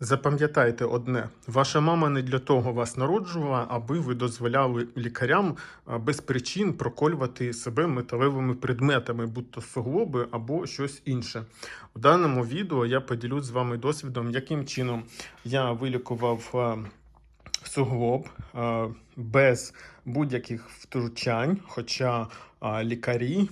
Запам'ятайте одне: ваша мама не для того вас народжувала, аби ви дозволяли лікарям без причин проколювати себе металевими предметами, будь то суглоби або щось інше. У даному відео я поділюсь з вами досвідом, яким чином я вилікував суглоб без будь-яких втручань, хоча лікарі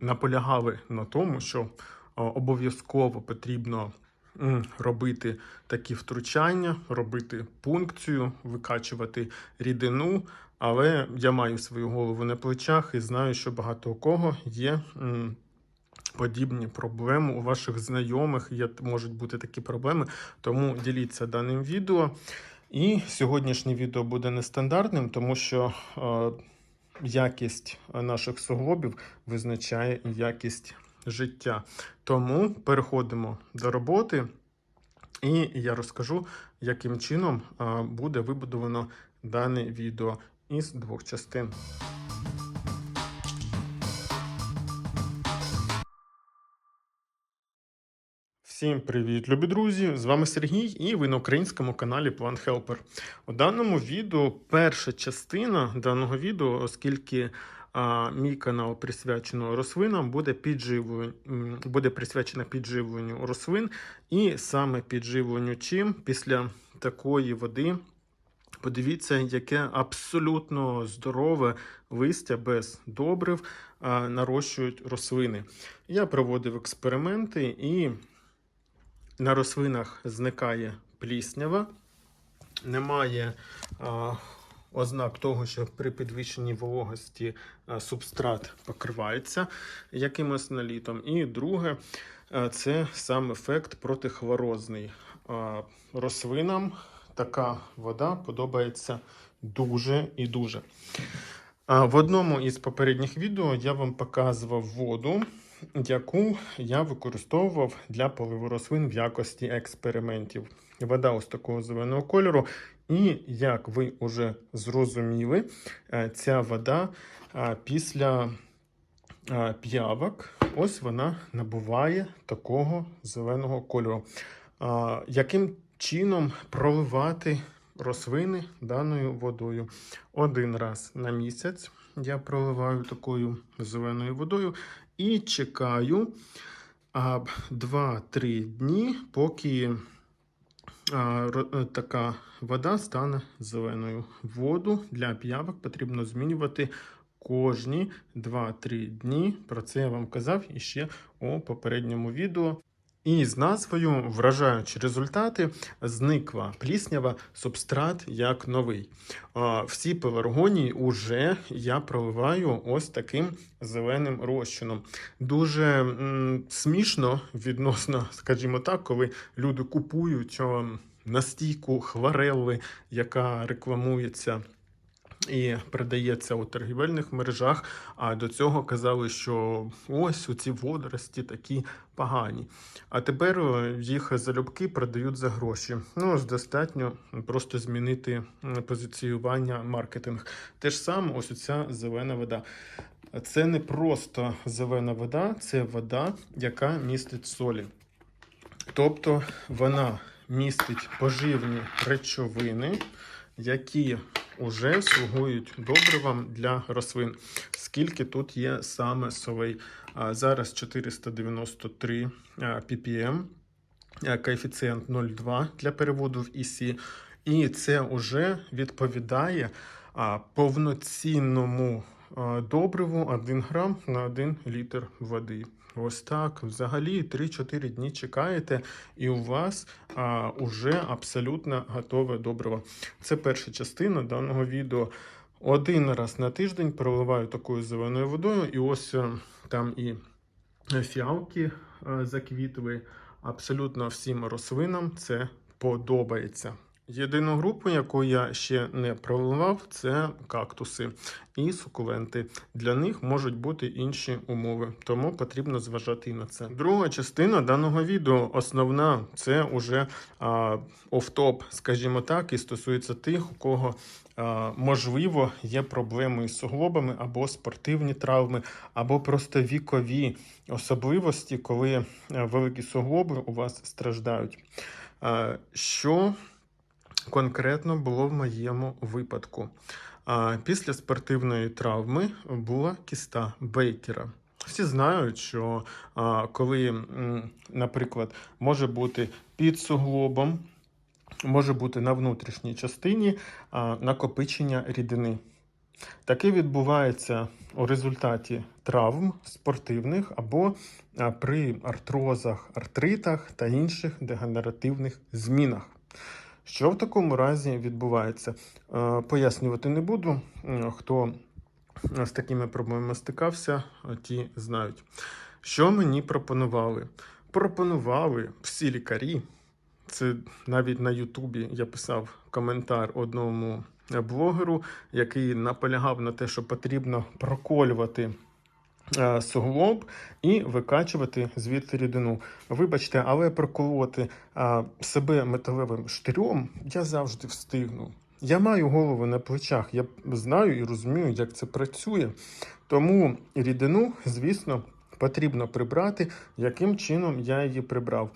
наполягали на тому, що обов'язково потрібно робити такі втручання, робити пункцію, викачувати рідину. Але я маю свою голову на плечах і знаю, що багато у кого є подібні проблеми у ваших знайомих. Є, можуть бути такі проблеми. Тому діліться даним відео. І сьогоднішнє відео буде нестандартним, тому що е, якість наших суглобів визначає якість життя. Тому переходимо до роботи, і я розкажу, яким чином буде вибудовано дане відео із двох частин. Всім привіт, любі друзі! З вами Сергій, і ви на українському каналі Plant Helper. У даному відео перша частина даного відео, оскільки а, мій канал присвячено рослинам, буде підживленню, буде присвячена підживленню рослин, і саме підживленню чим після такої води. Подивіться, яке абсолютно здорове листя без добрив нарощують рослини. Я проводив експерименти і на рослинах зникає пліснява, немає ознак того, що при підвищенні вологості субстрат покривається якимось налітом. І друге, це сам ефект протихворозний. Рослинам така вода подобається дуже і дуже. В одному із попередніх відео я вам показував воду, яку я використовував для поливу рослин в якості експериментів. Вода ось такого зеленого кольору. І як ви вже зрозуміли, е, ця вода е, після е, п'явок, ось вона набуває такого зеленого кольору. Яким чином проливати рослини даною водою? Один раз на місяць я проливаю такою зеленою водою і чекаю 2-3 дні, поки така вода стане зеленою. Воду для п'явок потрібно змінювати кожні 2-3 дні. Про це я вам казав іще у попередньому відео. І з назвою вражаючі результати зникла пліснява субстрат як новий. Всі пеларгонії уже я проливаю ось таким зеленим розчином. Дуже м, смішно відносно, скажімо так, коли люди купують настійку хварелли, яка рекламується. І продається у торгівельних мережах. А до цього казали, що ось у ці водорості такі погані. А тепер е, їх залюбки продають за гроші. Ну, достатньо просто змінити позиціювання маркетинг. Те ж саме, ось ця зелена вода. Це не просто зелена вода, це вода, яка містить солі. Тобто вона містить поживні речовини, які вже слугують добривом для рослин. Скільки тут є саме солей? Зараз 493 ppm, коефіцієнт 0,2 для переводу в EC. І це вже відповідає повноцінному добриву 1 грам на 1 літр води. Ось так. Взагалі 3-4 дні чекаєте, і у вас а, уже абсолютно готове добриво. Це перша частина даного відео. Один раз на тиждень проливаю такою зеленою водою, і ось е, там і фіалки е, заквітли. Абсолютно всім рослинам це подобається. Єдину групу, яку я ще не проливав, це кактуси і сукуленти. Для них можуть бути інші умови, тому потрібно зважати і на це. Друга частина даного відео, основна, це уже офтоп, скажімо так, і стосується тих, у кого а, можливо є проблеми із суглобами або спортивні травми, або просто вікові особливості, коли великі суглоби у вас страждають. А, Що конкретно було в моєму випадку? Після спортивної травми була кіста Бейкера. Всі знають, що коли, наприклад, може бути під суглобом, може бути на внутрішній частині накопичення рідини. Таке відбувається у результаті травм спортивних або при артрозах, артритах та інших дегенеративних змінах. Що в такому разі відбувається? Е, Пояснювати не буду. Е, Хто з такими проблемами стикався, е, ті знають. Що мені пропонували? Пропонували всі лікарі. Це навіть на Ютубі я писав коментар одному блогеру, який наполягав на те, що потрібно проколювати е, суглоб і викачувати звідти рідину. Вибачте, але проколоти себе металевим штирьом я завжди встигну. Я маю голову на плечах, я знаю і розумію, як це працює. Тому рідину, звісно, потрібно прибрати. Яким чином я її прибрав?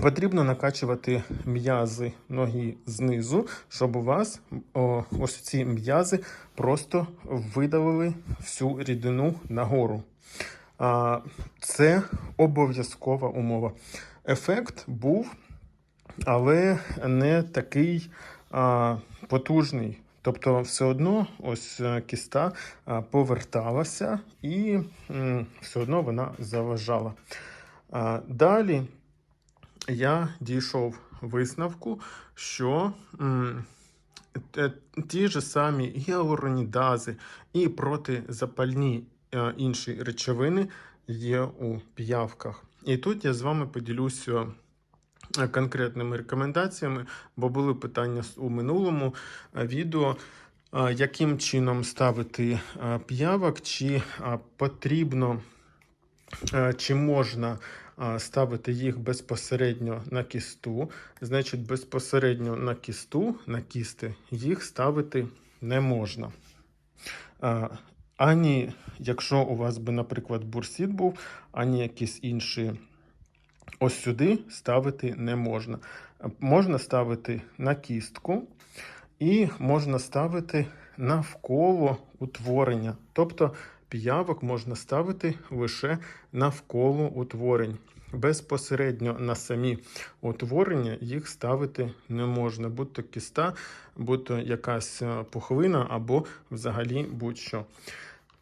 Потрібно накачувати м'язи ноги знизу, щоб у вас о, ось ці м'язи просто видалили всю рідину нагору. А, це обов'язкова умова. Ефект був, але не такий а, потужний. Тобто, все одно ось е, кіста поверталася і все одно вона заважала. А, далі я дійшов висновку, що ті ж самі гіалуронідази і протизапальні е, інші речовини є у піявках. І тут я з вами поділюся е, конкретними рекомендаціями, бо були питання у минулому е, відео. Яким чином ставити п'явок, чи потрібно, чи можна ставити їх безпосередньо на кісту. Значить, безпосередньо на кісту, на кісти, їх ставити не можна. Ані, якщо у вас би, наприклад, бурсіт був, ані якісь інші ось сюди ставити не можна. Можна ставити на кістку і можна ставити навколо утворення. Тобто піявок можна ставити лише навколо утворень. Безпосередньо на самі утворення їх ставити не можна, будь-то кіста, будь-то якась е, пухлина або взагалі будь-що.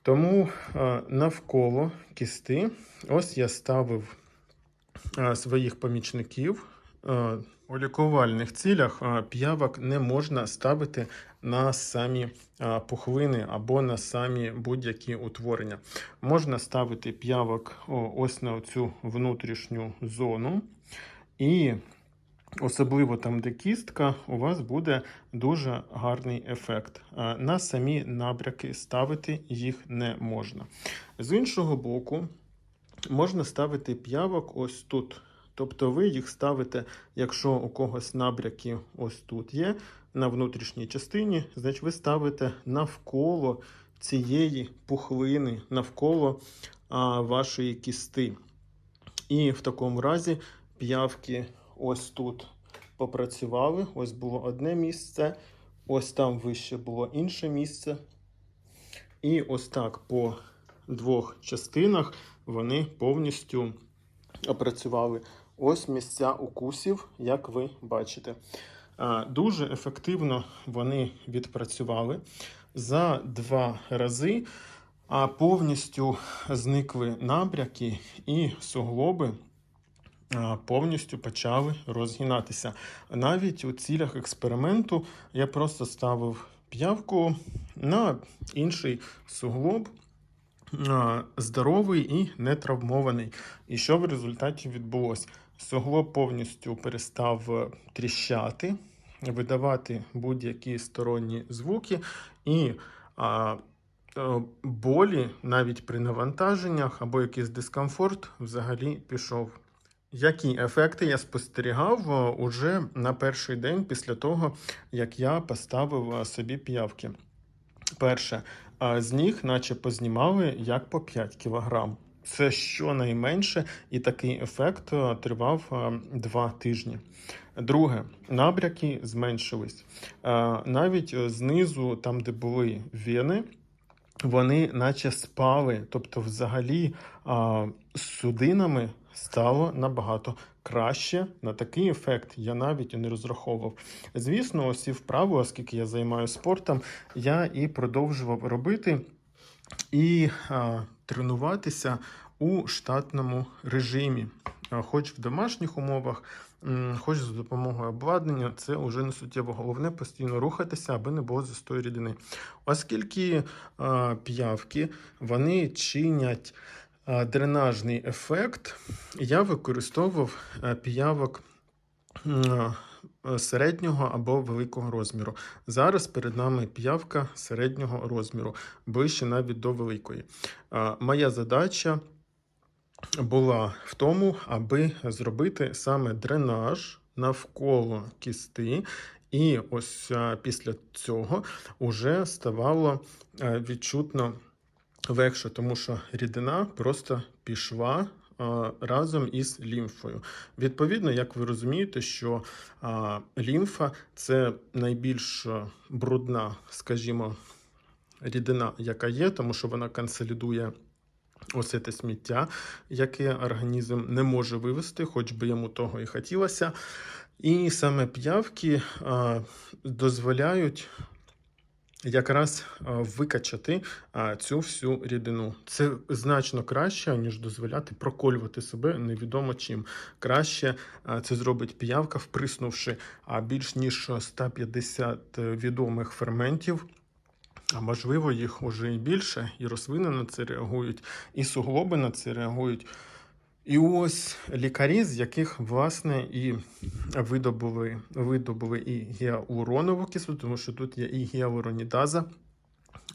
Тому е, навколо кісти, ось я ставив е, своїх помічників. У лікувальних цілях е, п'явок не можна ставити на самі е, пухлини або на самі будь-які утворення. Можна ставити п'явок ось на цю внутрішню зону, і особливо там, де кістка, у вас буде дуже гарний ефект. Е, На самі набряки ставити їх не можна. З іншого боку, можна ставити п'явок ось тут. Тобто ви їх ставите, якщо у когось набряки ось тут є, на внутрішній частині, значить ви ставите навколо цієї пухлини, навколо а, вашої кісти. І в такому разі п'явки ось тут попрацювали. Ось було одне місце, ось там вище було інше місце. І ось так по двох частинах вони повністю опрацювали. Ось місця укусів, як ви бачите. Дуже ефективно вони відпрацювали за два рази, а повністю зникли набряки і суглоби повністю почали розгинатися. Навіть у цілях експерименту я просто ставив п'явку на інший суглоб, здоровий і не травмований. І що в результаті відбулося? Суглоб повністю перестав е, тріщати, видавати будь-які сторонні звуки, і а, е, болі навіть при навантаженнях або якийсь дискомфорт взагалі пішов. Які ефекти я спостерігав е, уже на перший день після того, як я поставив собі п'явки? Перше, з них наче познімали як по 5 кілограм. Це щонайменше, і такий ефект е, тривав е, два тижні. Друге, набряки зменшились. Е, Навіть знизу, там, де були вени, вони наче спали. Тобто, взагалі, з судинами стало набагато краще. На такий ефект я навіть не розраховував. Звісно, ці вправи, оскільки я займаюся спортом, я і продовжував робити і а, тренуватися у штатному режимі, хоч в домашніх умовах, хоч за допомогою обладнання, це вже не суттєво. Головне постійно рухатися, аби не було застою рідини. Оскільки п'явки вони чинять дренажний ефект, я використовував а, піявок. а, Середнього або великого розміру. Зараз перед нами п'явка середнього розміру, ближче навіть до великої. Моя задача була в тому, аби зробити саме дренаж навколо кісти, і ось після цього вже ставало відчутно легше, тому що рідина просто пішла. Разом із лімфою. Відповідно, як ви розумієте, що лімфа це найбільш брудна, скажімо, рідина, яка є, тому що вона консолідує оце те сміття, яке організм не може вивести, хоч би йому того і хотілося. І саме п'явки дозволяють якраз викачати цю всю рідину. Це значно краще, ніж дозволяти проколювати себе невідомо чим. Краще це зробить п'явка, вприснувши більш ніж 150 відомих ферментів. А можливо, їх уже і більше, і рослини на це реагують, і суглоби на це реагують. І ось лікарі, з яких, власне, і видобули, видобули і гіалуронову кислоту, тому що тут є і гіалуронідаза,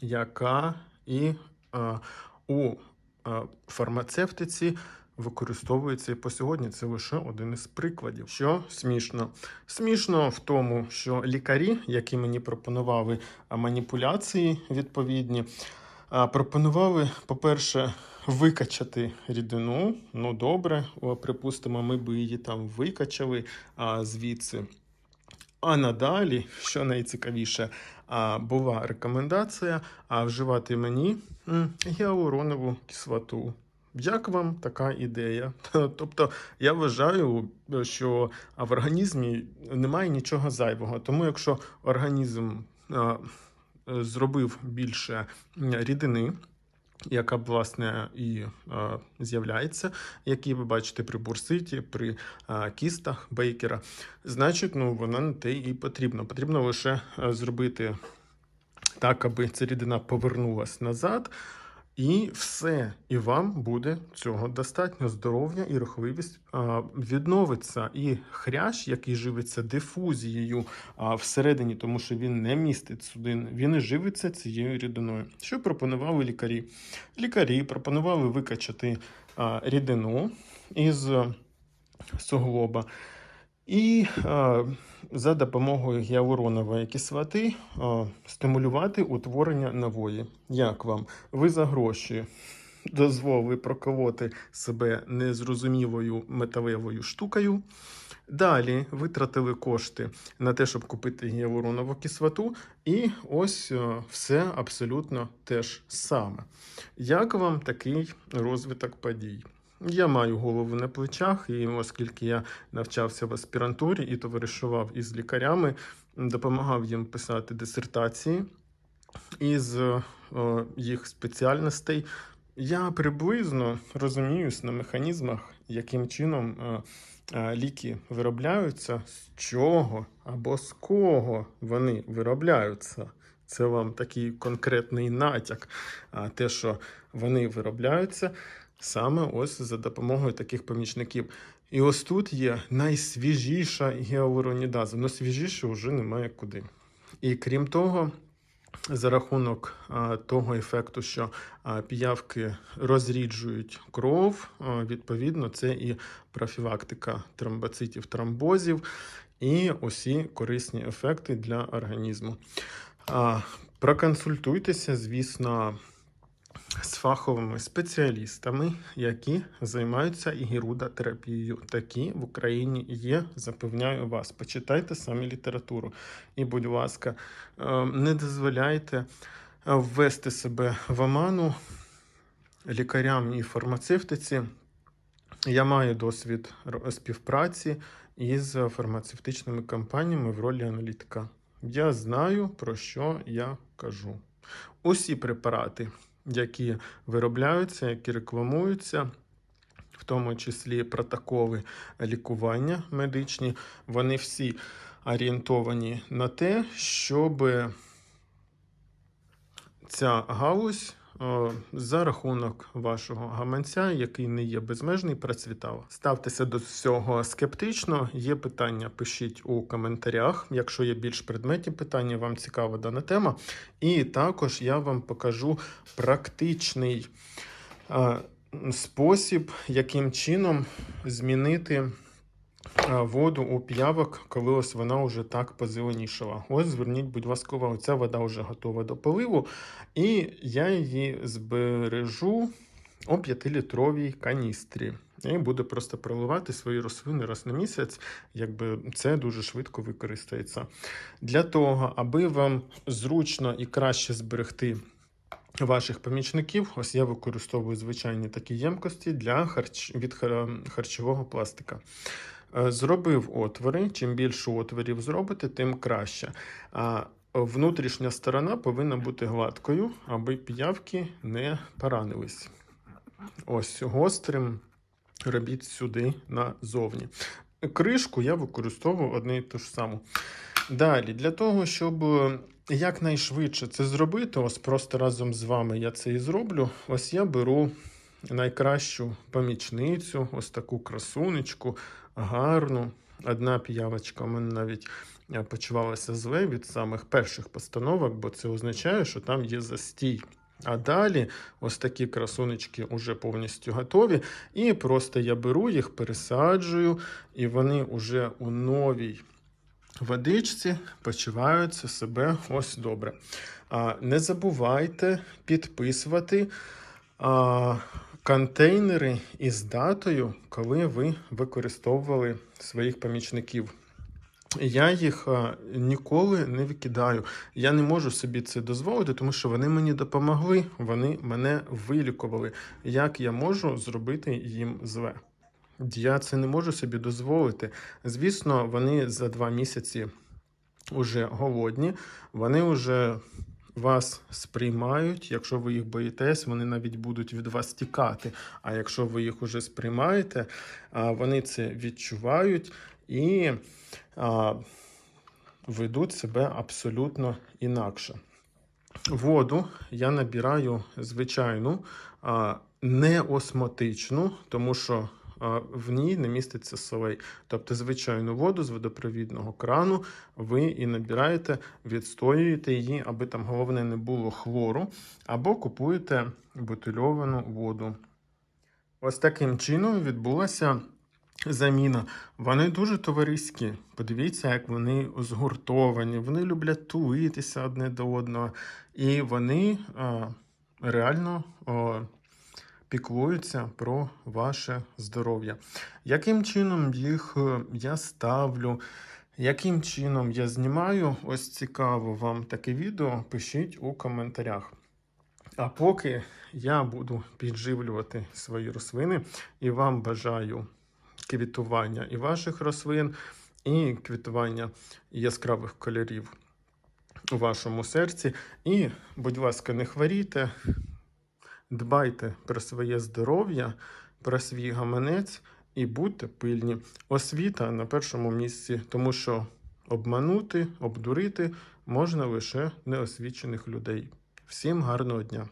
яка і а, у а, фармацевтиці використовується і по сьогодні. Це лише один із прикладів. Що смішно? Смішно в тому, що лікарі, які мені пропонували маніпуляції відповідні, пропонували, по-перше, викачати рідину. Ну, добре, припустимо, ми би її там викачали а, звідси. А надалі, що найцікавіше, а, була рекомендація а, вживати мені гіалуронову кислоту. Як вам така ідея? Тобто я вважаю, що в організмі немає нічого зайвого. Тому якщо організм зробив більше рідини, яка власне і е, з'являється, які ви бачите при бурситі, при е, кістах бейкера, значить, ну вона не те і потрібно. Потрібно лише е, зробити так, аби ця рідина повернулася назад. І все, і вам буде цього достатньо. Здоров'я і рухливість відновиться. І хрящ, який живиться дифузією всередині, тому що він не містить судин, він і живиться цією рідиною. Що пропонували лікарі? Лікарі пропонували викачати рідину із суглоба. І е, за допомогою гіалуронової кислоти е, стимулювати утворення нової. Як вам? Ви за гроші дозволили проколоти себе незрозумілою металевою штукою. Далі витратили кошти на те, щоб купити гіалуронову кислоту, і ось е, все абсолютно те ж саме. Як вам такий розвиток подій? Я маю голову на плечах, і оскільки я навчався в аспірантурі і товаришував із лікарями, допомагав їм писати дисертації із е, їх спеціальностей. Я приблизно розуміюсь на механізмах, яким чином е, е, ліки виробляються, з чого або з кого вони виробляються. Це вам такий конкретний натяк. Те, що вони виробляються саме ось за допомогою таких помічників. І ось тут є найсвіжіша гіалуронідаза. Ну, свіжіше вже немає куди. І крім того, за рахунок того ефекту, що піявки розріджують кров, відповідно, це і профілактика тромбоцитів, тромбозів, і усі корисні ефекти для організму. Проконсультуйтеся, звісно, з фаховими спеціалістами, які займаються ігірудотерапією. Такі в Україні є, запевняю вас. Почитайте самі літературу. І, будь ласка, е, не дозволяйте ввести себе в оману лікарям і фармацевтиці. Я маю досвід співпраці із фармацевтичними компаніями в ролі аналітика. Я знаю, про що я кажу. Усі препарати, які виробляються, які рекламуються, в тому числі протоколи лікування медичні, вони всі орієнтовані на те, щоб ця галузь за рахунок вашого гаманця, який не є безмежний, процвітала. Ставтеся до цього скептично. Є питання, пишіть у коментарях. Якщо є більш предметні питання, вам цікава дана тема. І також я вам покажу практичний е, спосіб, яким чином змінити. Воду у п'явок, коли ось вона вже так позеленішала. Ось зверніть, будь ласка, ця вода вже готова до поливу, і я її збережу у 5-літровій каністрі. І буду просто проливати свої рослини раз на місяць, якби це дуже швидко використається. Для того, аби вам зручно і краще зберегти ваших помічників, ось я використовую звичайні такі ємкості для харч... від хар- харчового пластика. Е, Зробив отвори. Чим більше отворів зробите, тим краще. А внутрішня сторона повинна бути гладкою, аби піявки не поранились. Ось гострим робіть сюди назовні. Кришку я використовую одне і те ж саме. Далі, для того, щоб якнайшвидше це зробити, ось просто разом з вами я це і зроблю. Ось я беру найкращу помічницю, ось таку красунечку, гарну. Одна піявочка у мене навіть е, почувалася зле від самих перших постановок, бо це означає, що там є застій. А далі ось такі красунечки вже повністю готові. І просто я беру їх, пересаджую, і вони вже у новій водичці почуваються себе ось добре. А, не забувайте підписувати контейнери із датою, коли ви використовували своїх помічників. Я їх ніколи не викидаю. Я не можу собі це дозволити, тому що вони мені допомогли, вони мене вилікували. Як я можу зробити їм зле? Я це не можу собі дозволити. Звісно, вони за два місяці вже голодні, вони вже вас сприймають. Якщо ви їх боїтесь, вони навіть будуть від вас тікати. А якщо ви їх уже сприймаєте, вони це відчувають і ведуть себе абсолютно інакше. Воду я набираю звичайну, не осмотичну, тому що в ній не міститься солей. Тобто звичайну воду з водопровідного крану ви і набираєте, відстоюєте її, аби там головне не було хлору, або купуєте бутильовану воду. Ось таким чином відбулася заміна. Вони дуже товариські. Подивіться, як вони згуртовані. Вони люблять тулитися одне до одного. І вони а, реально а, піклуються про ваше здоров'я. Яким чином їх е, я ставлю? Яким чином я знімаю? Ось цікаво вам таке відео. Пишіть у коментарях. А поки я буду підживлювати свої рослини і вам бажаю квітування і ваших рослин, і квітування яскравих кольорів у вашому серці. І, будь ласка, не хворійте, дбайте про своє здоров'я, про свій гаманець і будьте пильні. Освіта на першому місці, тому що обманути, обдурити можна лише неосвічених людей. Всім гарного дня!